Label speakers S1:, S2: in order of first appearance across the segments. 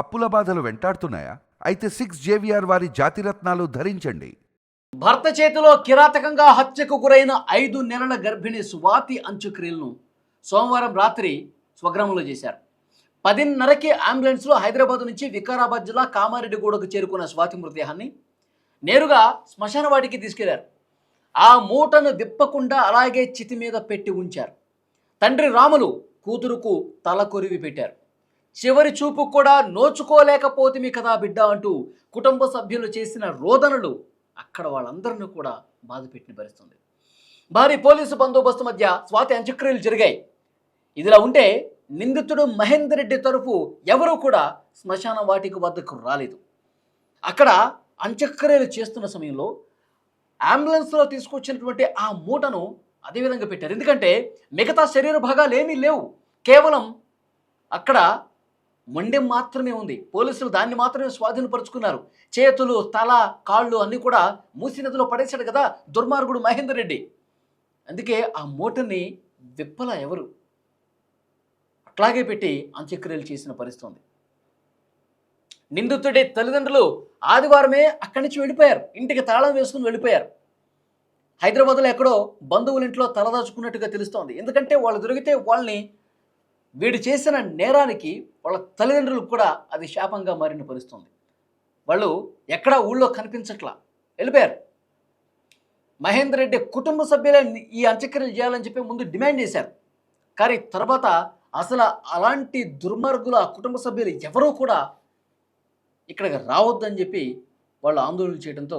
S1: అప్పుల బాధలు వెంటాడుతున్నాయా? అయితే సిక్స్ జేవిఆర్ వారి జాతిరత్నాలు ధరించండి.
S2: భర్త చేతిలో కిరాతకంగా హత్యకు గురైన ఐదు నెలల గర్భిణి స్వాతి అంత్యక్రియలను సోమవారం రాత్రి స్వగ్రామంలో చేశారు. పదిన్నరకి అంబులెన్స్లో హైదరాబాద్ నుంచి వికారాబాద్ జిల్లా కామారెడ్డిగూడకు చేరుకున్న స్వాతి మృతదేహాన్ని నేరుగా శ్మశానవాడికి తీసుకెళ్ళారు. ఆ మూటను విప్పకుండా అలాగే చితి మీద పెట్టి ఉంచారు. తండ్రి రాములు కూతురుకు తల కొరివి పెట్టారు. చివరి చూపు కూడా నోచుకోలేకపోతిమి కదా బిడ్డ అంటూ కుటుంబ సభ్యులు చేసిన రోదనలు అక్కడ వాళ్ళందరినీ కూడా బాధపెట్టిన భరిస్తుంది భారీ పోలీసు బందోబస్తు మధ్య స్వాతి అంత్యక్రియలు జరిగాయి. ఇదిలా ఉంటే నిందితుడు మహేందర్ రెడ్డి తరఫు ఎవరూ కూడా శ్మశాన వాటిక వద్దకు రాలేదు. అక్కడ అంత్యక్రియలు చేస్తున్న సమయంలో అంబులెన్స్లో తీసుకొచ్చినటువంటి ఆ మూటను అదే విధంగా పెట్టారు. ఎందుకంటే మిగతా శరీర భాగాలు ఏమీ లేవు. కేవలం అక్కడ మొండెం మాత్రమే ఉంది. పోలీసులు దాన్ని మాత్రమే స్వాధీనపరుచుకున్నారు. చేతులు తల కాళ్ళు అన్నీ కూడా మూసి నదిలో పడేశాడు కదా దుర్మార్గుడు మహేందర్ రెడ్డి. అందుకే ఆ మూటని విప్పల ఎవరు? అట్లాగే పెట్టి అంత్యక్రియలు చేసిన పరిస్థితి ఉంది నిందితుడి తల్లిదండ్రులు ఆదివారమే అక్కడి నుంచి వెళ్ళిపోయారు. ఇంటికి తాళం వేసుకుని వెళ్ళిపోయారు. హైదరాబాద్లో ఎక్కడో బంధువుల ఇంట్లో తలదాచుకున్నట్టుగా తెలుస్తోంది. ఎందుకంటే వాళ్ళు దొరికితే వాళ్ళని వీడు చేసిన నేరానికి వాళ్ళ తల్లిదండ్రులకు కూడా అది శాపంగా మారిన పరిస్థితుంది. వాళ్ళు ఎక్కడా ఊళ్ళో కనిపించట్లా. వెళ్ళిపోయారు. మహేందర్ రెడ్డి కుటుంబ సభ్యులే ఈ అంత్యక్రియలు చేయాలని చెప్పి ముందు డిమాండ్ చేశారు. కానీ తర్వాత అసలు అలాంటి దుర్మార్గుల ఆ కుటుంబ సభ్యులు ఎవరూ కూడా ఇక్కడికి రావద్దని చెప్పి వాళ్ళు ఆందోళన చేయడంతో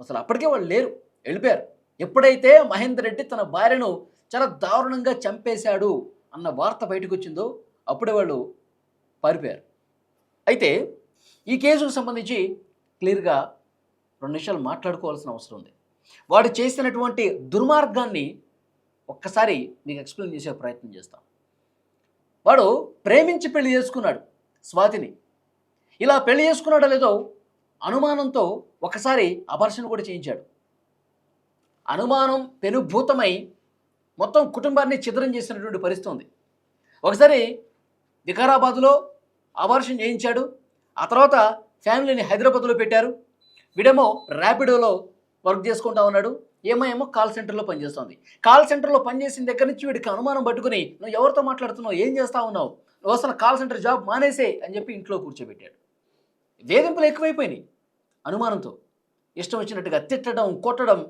S2: అసలు అప్పటికే వాళ్ళు లేరు. వెళ్ళిపోయారు. ఎప్పుడైతే మహేందర్ రెడ్డి తన భార్యను చాలా దారుణంగా చంపేశాడు అన్న వార్త బయటకు వచ్చిందో అప్పుడే వాళ్ళు పారిపోయారు. అయితే ఈ కేసుకు సంబంధించి క్లియర్గా రెండు నిమిషాలు మాట్లాడుకోవాల్సిన అవసరం ఉంది. వాడు చేసినటువంటి దుర్మార్గాన్ని ఒక్కసారి మీకు ఎక్స్ప్లెయిన్ చేసే ప్రయత్నం చేస్తాం. వాడు ప్రేమించి పెళ్ళి చేసుకున్నాడు స్వాతిని. ఇలా పెళ్ళి చేసుకున్నాడో లేదో అనుమానంతో ఒకసారి అపర్షన్ కూడా చేయించాడు. అనుమానం పెనుభూతమై మొత్తం కుటుంబాన్ని చిద్రం చేసినటువంటి పరిస్థితి ఉంది. ఒకసారి వికారాబాద్లో అబార్షన్ చేయించాడు. ఆ తర్వాత ఫ్యామిలీని హైదరాబాద్లో పెట్టారు. వీడేమో ర్యాపిడోలో వర్క్ చేసుకుంటా ఉన్నాడు. ఏమో ఏమో కాల్ సెంటర్లో పనిచేస్తుంది కాల్ సెంటర్లో పనిచేసిన దగ్గర నుంచి వీడికి అనుమానం పట్టుకుని నువ్వు ఎవరితో మాట్లాడుతున్నావు? ఏం చేస్తా ఉన్నావు? నువ్వు అసలు కాల్ సెంటర్ జాబ్ మానేసే అని చెప్పి ఇంట్లో కూర్చోబెట్టాడు. వేధింపులు ఎక్కువైపోయినాయి అనుమానంతో. ఇష్టం వచ్చినట్టుగా తిట్టడం కొట్టడం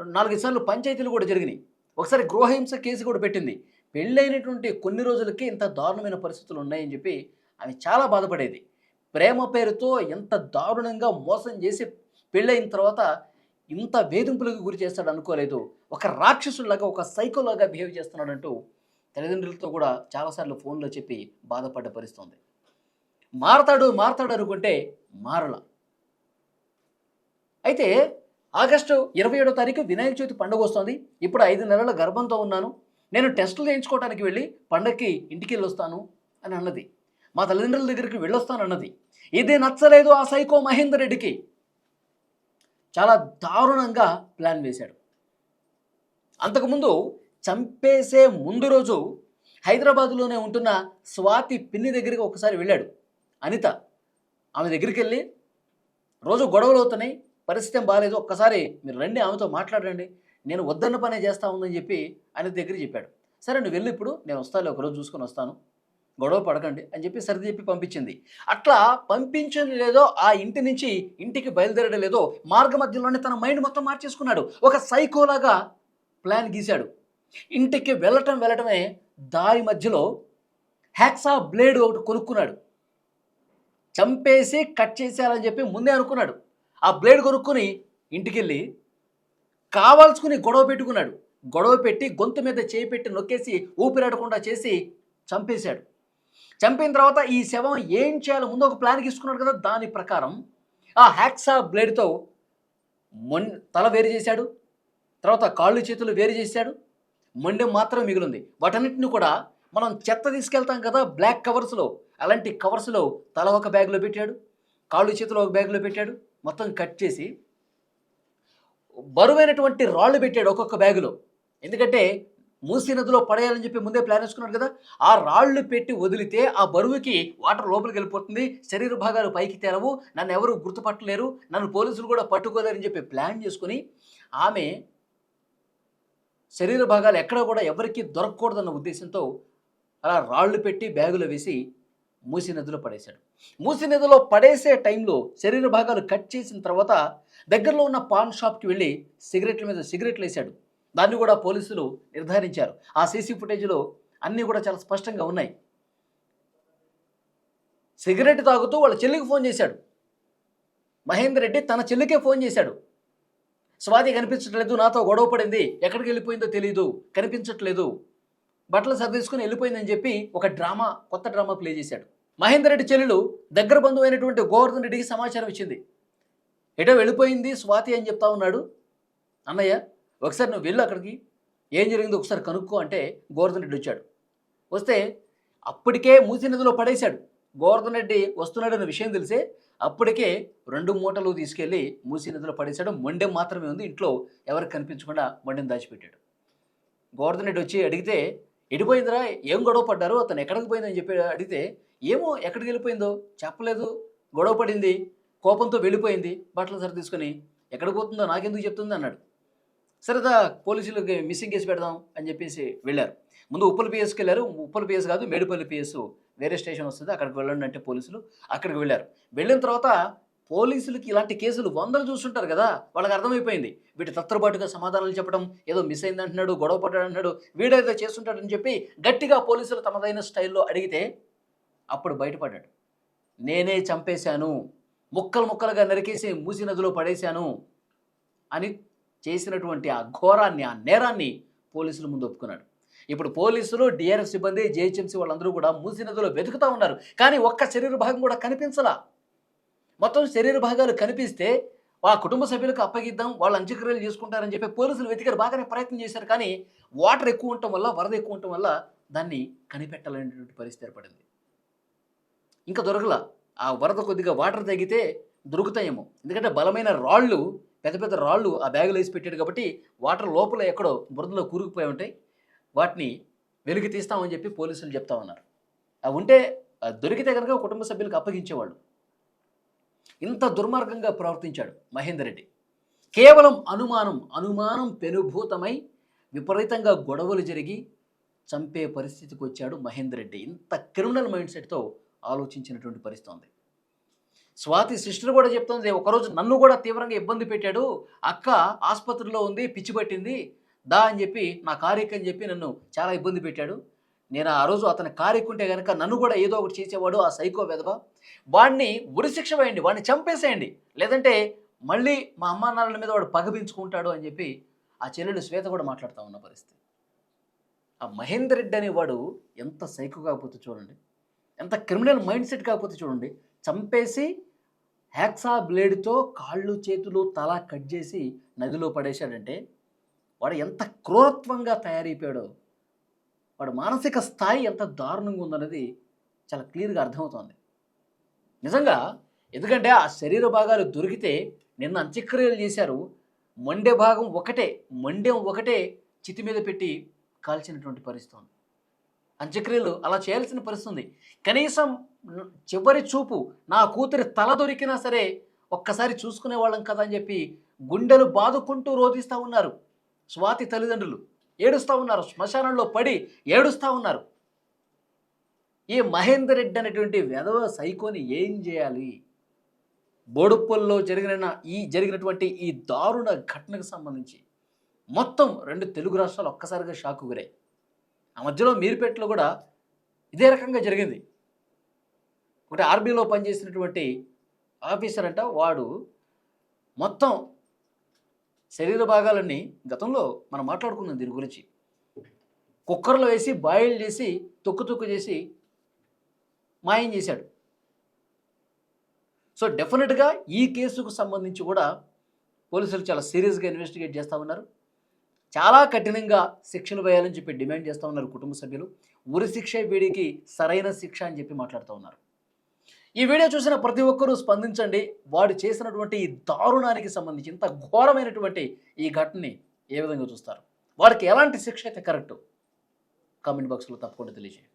S2: నాలుగైదు సార్లు పంచాయతీలు కూడా జరిగినాయి. ఒకసారి గృహహింస కేసు కూడా పెట్టింది. పెళ్ళైనటువంటి కొన్ని రోజులకి ఇంత దారుణమైన పరిస్థితులు ఉన్నాయని చెప్పి ఆమె చాలా బాధపడేది. ప్రేమ పేరుతో ఎంత దారుణంగా మోసం చేసి పెళ్ళైన తర్వాత ఇంత వేధింపులకు గురి చేస్తాడు అనుకోలేదు. ఒక రాక్షసులాగా ఒక సైకోలాగా బిహేవ్ చేస్తున్నాడంటూ తల్లిదండ్రులతో కూడా చాలాసార్లు ఫోన్లో చెప్పి బాధపడ్డ పరిస్థితుంది. మారతాడు మారతాడు అనుకుంటే మారల. అయితే ఆగస్టు ఇరవై ఏడో తారీఖు వినాయక చవితి పండుగ వస్తుంది. ఇప్పుడు ఐదు నెలల గర్భంతో ఉన్నాను. నేను టెస్టులు చేయించుకోవడానికి వెళ్ళి పండగకి ఇంటికి వెళ్ళొస్తాను అని అన్నది. మా తల్లిదండ్రుల దగ్గరికి వెళ్ళొస్తాను అన్నది. ఇది నచ్చలేదు ఆ సైకో మహేందర్ రెడ్డికి. చాలా దారుణంగా ప్లాన్ వేశాడు. అంతకుముందు చంపేసే ముందు రోజు హైదరాబాదులోనే ఉంటున్న స్వాతి పిన్ని దగ్గరికి ఒకసారి వెళ్ళాడు. అనిత. ఆమె దగ్గరికి వెళ్ళి రోజు గొడవలు అవుతున్నాయి. పరిస్థితి బాగాలేదు ఒక్కసారి మీరు రండి ఆమెతో మాట్లాడండి. నేను వద్దన్న పనే చేస్తా ఉందని చెప్పి ఆయన దగ్గర చెప్పాడు. సరే నువ్వు వెళ్ళి ఇప్పుడు నేను వస్తాను ఒకరోజు చూసుకొని వస్తాను. గొడవ పడకండి అని చెప్పి సర్ది చెప్పి పంపించింది. అట్లా పంపించడం లేదో ఆ ఇంటి నుంచి ఇంటికి బయలుదేరడం లేదో మార్గ మధ్యలోనే తన మైండ్ మొత్తం మార్చేసుకున్నాడు. ఒక సైకోలాగా ప్లాన్ గీశాడు. ఇంటికి వెళ్ళటం వెళ్ళటమే దారి మధ్యలో హ్యాక్సా బ్లేడ్ ఒకటి కొనుక్కున్నాడు. చంపేసి కట్ చేసేయాలని చెప్పి ముందే అనుకున్నాడు. ఆ బ్లేడ్ కొనుక్కొని ఇంటికెళ్ళి కావాల్సుకుని గొడవ పెట్టుకున్నాడు. గొడవ పెట్టి గొంతు మీద చేయి పెట్టి నొక్కేసి ఊపిరాడకుండా చేసి చంపేశాడు. చంపిన తర్వాత ఈ శవం ఏం చేయాలో ముందు ఒక ప్లాన్ తీసుకున్నాడు కదా దాని ప్రకారం ఆ హ్యాక్సా బ్లేడ్తో మొన్ తల వేరు చేశాడు. తర్వాత కాళ్ళు చేతులు వేరు చేశాడు. మొండెం మాత్రం మిగిలింది. వాటన్నిటిని కూడా మనం చెత్త తీసుకెళ్తాం కదా బ్లాక్ కవర్స్లో. అలాంటి కవర్స్లో తల ఒక బ్యాగ్లో పెట్టాడు. కాళ్ళు చేతులు ఒక బ్యాగ్లో పెట్టాడు. మొత్తం కట్ చేసి బరువైనటువంటి రాళ్ళు పెట్టాడు ఒక్కొక్క బ్యాగులో. ఎందుకంటే మూసీ నదిలో పడేయాలని చెప్పి ముందే ప్లాన్ వేసుకున్నాడు కదా ఆ రాళ్ళు పెట్టి వదిలితే ఆ బరువుకి వాటర్ లోపలికి వెళ్ళిపోతుంది శరీర భాగాలు పైకి తేలవు నన్ను ఎవరు గుర్తుపట్టలేరు నన్ను పోలీసులు కూడా పట్టుకోలేరని చెప్పి ప్లాన్ చేసుకుని ఆమె శరీర భాగాలు ఎక్కడ కూడా ఎవరికీ దొరకకూడదన్న ఉద్దేశంతో అలా రాళ్ళు పెట్టి బ్యాగులో వేసి మూసీ నదిలో పడేశాడు. మూసీ నదిలో పడేసే టైంలో శరీర భాగాలు కట్ చేసిన తర్వాత దగ్గరలో ఉన్న పాన్ షాప్కి వెళ్ళి సిగరెట్ల మీద సిగరెట్లు వేశాడు. దాన్ని కూడా పోలీసులు నిర్ధారించారు. ఆ సీసీ ఫుటేజ్లో అన్నీ కూడా చాలా స్పష్టంగా ఉన్నాయి. సిగరెట్ తాగుతూ వాళ్ళ చెల్లికి ఫోన్ చేశాడు. మహేందర్ రెడ్డి తన చెల్లికే ఫోన్ చేశాడు. స్వాతి కనిపించట్లేదు నాతో గొడవ పడింది ఎక్కడికి వెళ్ళిపోయిందో తెలియదు కనిపించట్లేదు. బట్టలు సర్దేసుకుని వెళ్ళిపోయిందని చెప్పి ఒక డ్రామా కొత్త డ్రామా ప్లే చేశాడు. మహేందర్ రెడ్డి చెల్లెలు దగ్గర బంధువు అయినటువంటి గోవర్ధన్ రెడ్డికి సమాచారం ఇచ్చింది. ఎటో వెళ్ళిపోయింది స్వాతి అని చెప్తా ఉన్నాడు. అన్నయ్య ఒకసారి నువ్వు వెళ్ళు అక్కడికి. ఏం జరిగిందో ఒకసారి కనుక్కో అంటే గోవర్ధన్ రెడ్డి వచ్చాడు. వస్తే అప్పటికే మూసి నదిలో పడేశాడు. గోవర్ధన్ రెడ్డి వస్తున్నాడన్న విషయం తెలిసే అప్పటికే రెండు మూటలు తీసుకెళ్ళి మూసి నదిలో పడేశాడు. మొండెం మాత్రమే ఉంది. ఇంట్లో ఎవరికి కనిపించకుండా మొండెం దాచిపెట్టాడు. గోవర్ధన్ రెడ్డి వచ్చి అడిగితే ఎడిపోయిందిరా? ఏం గొడవ పడ్డారు? అతను ఎక్కడికి పోయిందని చెప్పి అడిగితే ఏమో ఎక్కడికి వెళ్ళిపోయిందో? చెప్పలేదు. గొడవ పడింది. కోపంతో వెళ్ళిపోయింది. బట్టలు సరి తీసుకొని ఎక్కడికి పోతుందో నాకెందుకు చెప్తుంది? అన్నాడు. సరేదా పోలీసులకి మిస్సింగ్ కేసు పెడదాం అని చెప్పేసి వెళ్ళారు. ముందు ఉప్పల్ పిఎస్కి వెళ్ళారు. ఉప్పల్ పిఎస్ కాదు మేడిపల్లి పిఎస్ వేరే స్టేషన్ వస్తుంది. అక్కడికి వెళ్ళండి అంటే పోలీసులు అక్కడికి వెళ్ళారు. వెళ్ళిన తర్వాత పోలీసులకి ఇలాంటి కేసులు వందలు చూస్తుంటారు కదా వాళ్ళకి అర్థమైపోయింది. వీటి తత్రబాటుగా సమాధానాలు చెప్పడం ఏదో మిస్ అయింది అంటున్నాడు గొడవ పడ్డాడు అంటున్నాడు వీడేదో చేస్తుంటాడని చెప్పి గట్టిగా పోలీసులు తమదైన స్టైల్లో అడిగితే అప్పుడు బయటపడ్డాడు. నేనే చంపేశాను ముక్కలు ముక్కలుగా నరికేసి మూసి నదిలో పడేశాను అని చేసినటువంటి ఆ ఘోరాన్ని ఆ నేరాన్ని పోలీసుల ముందు ఒప్పుకున్నాడు. ఇప్పుడు పోలీసులు డిఆర్ఎఫ్ సిబ్బంది జేహెచ్ఎంసీ వాళ్ళందరూ కూడా మూసి నదిలో వెతుకుతూ ఉన్నారు. కానీ ఒక్క శరీర భాగం కూడా కనిపించలా. మొత్తం శరీర భాగాలు కనిపిస్తే ఆ కుటుంబ సభ్యులకు అప్పగిద్దాం వాళ్ళు అంత్యక్రియలు చేసుకుంటారని చెప్పి పోలీసులు వెతికారు. బాగానే ప్రయత్నం చేశారు కానీ వాటర్ ఎక్కువ ఉండటం వల్ల వరద ఎక్కువ ఉండటం వల్ల దాన్ని కనిపెట్టాలనేటువంటి పరిస్థితి ఏర్పడింది. ఇంకా దొరకలా. ఆ వరద కొద్దిగా వాటర్ తగ్గితే దొరుకుతాయేమో. ఎందుకంటే బలమైన రాళ్ళు పెద్ద పెద్ద రాళ్ళు ఆ బ్యాగులో వేసి పెట్టాడు కాబట్టి వాటర్ లోపల ఎక్కడో బురదలో కూరుకుపోయి ఉంటాయి. వాటిని వెలికి తీస్తామని చెప్పి పోలీసులు చెప్తా ఉన్నారు. ఉంటే దొరికితే కనుక కుటుంబ సభ్యులకు అప్పగించేవాళ్ళు. ఇంత దుర్మార్గంగా ప్రవర్తించాడు మహేందర్ రెడ్డి. కేవలం అనుమానం అనుమానం పెనుభూతమై విపరీతంగా గొడవలు జరిగి చంపే పరిస్థితికి వచ్చాడు మహేందర్ రెడ్డి. ఇంత క్రిమినల్ మైండ్ సెట్తో ఆలోచించినటువంటి పరిస్థితి ఉంది. స్వాతి సిస్టర్ కూడా చెప్తుంది ఒకరోజు నన్ను కూడా తీవ్రంగా ఇబ్బంది పెట్టాడు. అక్క ఆసుపత్రిలో ఉంది పిచ్చి పట్టింది. దా అని చెప్పి నా కారు అని చెప్పి నన్ను చాలా ఇబ్బంది పెట్టాడు. నేను ఆ రోజు అతని కారెక్కుంటే కనుక నన్ను కూడా ఏదో ఒకటి చేసేవాడు ఆ సైకో వెధవ. వాడిని ఉరిశిక్ష వేయండి వాడిని చంపేసేయండి. లేదంటే మళ్ళీ మా అమ్మా నాన్నల మీద వాడు పగపించుకుంటాడు అని చెప్పి ఆ చెల్లెలు శ్వేత కూడా మాట్లాడుతూ ఉన్న పరిస్థితి. ఆ మహేందర్ రెడ్డి అనేవాడు ఎంత సైకో కాకపోతే చూడండి ఎంత క్రిమినల్ మైండ్ సెట్ కాకపోతే చూడండి చంపేసి హ్యాక్సా బ్లేడ్తో కాళ్ళు చేతులు తల కట్ చేసి నదిలో పడేశాడంటే వాడు ఎంత క్రూరత్వంగా తయారైపోయాడో వాడు మానసిక స్థాయి ఎంత దారుణంగా ఉందన్నది చాలా క్లియర్గా అర్థమవుతోంది. నిజంగా ఎందుకంటే ఆ శరీర భాగాలు దొరికితే నిన్న అంత్యక్రియలు చేశారు. మండే భాగం ఒకటే మండెం ఒకటే చితి మీద పెట్టి కాల్చినటువంటి పరిస్థితి ఉంది. అంత్యక్రియలు అలా చేయాల్సిన పరిస్థితుంది కనీసం చివరి చూపు నా కూతురి తల దొరికినా సరే ఒక్కసారి చూసుకునే వాళ్ళం కదా అని చెప్పి గుండెలు బాదుకుంటూ రోధిస్తూ ఉన్నారు. స్వాతి తల్లిదండ్రులు. ఏడుస్తూ ఉన్నారు. శ్మశానంలో పడి ఏడుస్తూ ఉన్నారు. ఈ మహేందర్ రెడ్డి అనేటువంటి వెధవ సైకోని ఏం చేయాలి? బోడుప్పల్లో జరిగిన ఈ జరిగినటువంటి ఈ దారుణ ఘటనకు సంబంధించి మొత్తం రెండు తెలుగు రాష్ట్రాలు ఒక్కసారిగా షాకు గురాయి ఆ మధ్యలో మీరుపేటలో కూడా ఇదే రకంగా జరిగింది. ఒకటి ఆర్మీలో పనిచేసినటువంటి ఆఫీసర్ అంట వాడు మొత్తం శరీర భాగాలన్నీ గతంలో మనం మాట్లాడుకున్నాం దీని గురించి. కుక్కర్లో వేసి బాయిల్ చేసి తొక్కు తొక్కు చేసి మాయం చేశాడు. సో డెఫినెట్గా ఈ కేసుకు సంబంధించి కూడా పోలీసులు చాలా సీరియస్గా ఇన్వెస్టిగేట్ చేస్తూ ఉన్నారు. చాలా కఠినంగా శిక్షలు వేయాలని చెప్పి డిమాండ్ చేస్తూ ఉన్నారు కుటుంబ సభ్యులు. ఉరి శిక్ష వీడికి సరైన శిక్ష అని చెప్పి మాట్లాడుతూ ఉన్నారు. ఈ వీడియో చూసిన ప్రతి ఒక్కరూ స్పందించండి. వాడు చేసినటువంటి ఈ దారుణానికి సంబంధించి ఇంత ఘోరమైనటువంటి ఈ ఘటనని ఏ విధంగా చూస్తారు? వాడికి ఎలాంటి శిక్ష అయితే కరెక్టు? కామెంట్ బాక్స్లో తప్పకుండా తెలియజేయండి.